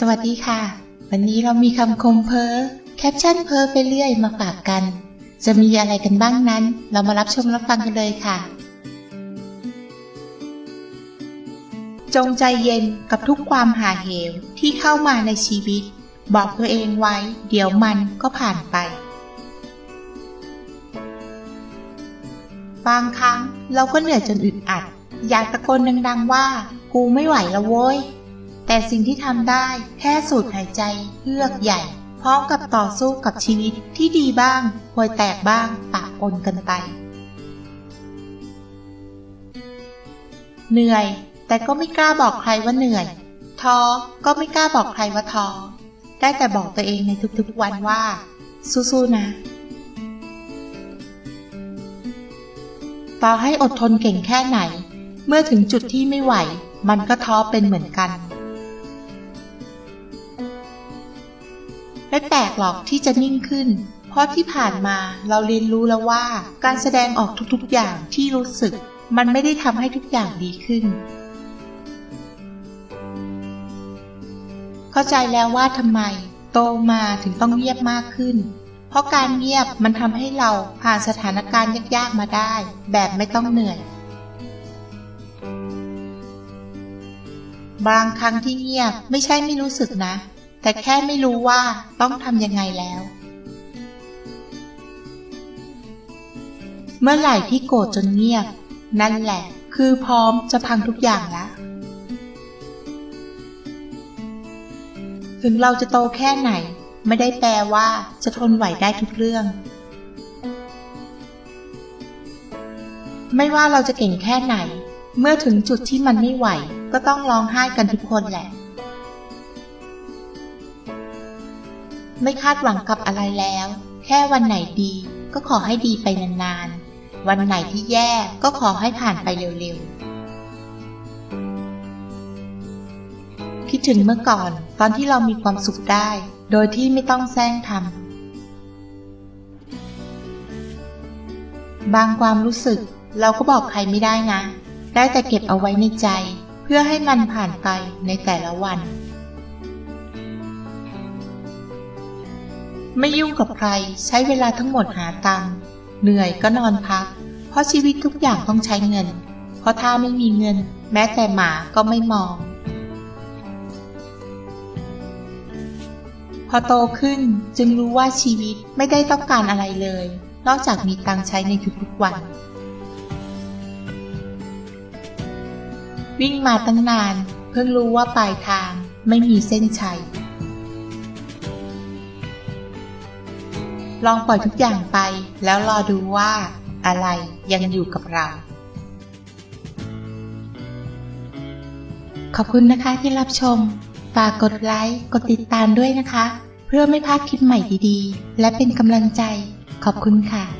สวัสดีค่ะ วันนี้เรามีคำคมเพ้อแคปชั่นเพ้อไปเรื่อยมาฝากกัน จะมีอะไรกันบ้างนั้น เรามารับชมรับฟังกันเลยค่ะ จงใจเย็นกับทุกความหาเหวที่เข้ามาในชีวิต บอกตัวเองไว้ เดี๋ยวมันก็ผ่านไป บางครั้งเราก็เหนื่อยจนอึดอัด อยากตะโกนดังๆว่า กูไม่ไหวแล้วโว้ย แต่สิ่งที่ทำได้แค่สูดหายใจเฮือกใหญ่ พร้อมกับต่อสู้กับชีวิตที่ดีบ้างห่วยแตกบ้างปะปนกันไป เหนื่อย แต่ก็ไม่กล้าบอกใครว่าเหนื่อยท้อก็ไม่กล้าบอกใครว่าท้อได้แต่บอกตัวเองในทุกๆวันว่า สู้ๆนะ ต่อให้อดทนเก่งแค่ไหน เมื่อถึงจุดที่ไม่ไหว มันก็ท้อเป็นเหมือนกัน ไม่แปลกหรอกที่จะนิ่งขึ้น เพราะที่ผ่านมาเราเรียนรู้แล้วว่า การแสดงออกทุกๆอย่างที่รู้สึก มันไม่ได้ทำให้ทุกอย่างดีขึ้น เข้าใจแล้วว่าทำไม โตมาถึงต้องเงียบมากขึ้น เพราะการเงียบมันทำให้เราผ่านสถานการณ์ยากๆมาได้ แบบไม่ต้องเหนื่อยบางครั้งที่เงียบไม่ใช่ไม่รู้สึกนะ แต่แค่ไม่รู้ว่าต้องทำยังไงแล้ว เมื่อไหร่ที่โกรธจนเงียบ นั่นแหละ คือพร้อมจะพังทุกอย่างแล้วถึงเราจะโตแค่ไหน ไม่ได้แปลว่าจะทนไหวได้ทุกเรื่อง ไม่ว่าเราจะเก่งแค่ไหน เมื่อถึงจุดที่มันไม่ไหว ก็ต้องร้องไห้กันทุกคนแหละ ไม่คาดหวังกับอะไรแล้ว แค่วันไหนดีก็ขอให้ดีไปนานๆ วันไหนที่แย่ก็ขอให้ผ่านไปเร็วๆ คิดถึงเมื่อก่อนตอนที่เรามีความสุขได้ โดยที่ไม่ต้องแซงทำบางความรู้สึกเราก็บอกใครไม่ได้นะ ได้แต่เก็บเอาไว้ในใจ เพื่อให้มันผ่านไปในแต่ละวัน ไม่ยุ่งกับใคร ใช้เวลาทั้งหมดหาตังค์เหนื่อยก็นอนพัก เพราะชีวิตทุกอย่างต้องใช้เงิน เพราะถ้าไม่มีเงิน แม้แต่หมาก็ไม่มอง พอโตขึ้นจึงรู้ว่าชีวิตไม่ได้ต้องการอะไรเลย นอกจากมีตังค์ใช้ในทุกๆวัน วิ่งมาตั้งนาน เพิ่งรู้ว่าปลายทางไม่มีเส้นชัย ลองปล่อยทุกอย่างไป แล้วรอดูว่า อะไรยังอยู่กับเรา ขอบคุณนะคะที่รับชม ฝากกดไลค์ กดติดตามด้วยนะคะ เพื่อไม่พลาดคลิปใหม่ดีๆ และเป็นกำลังใจ ขอบคุณค่ะ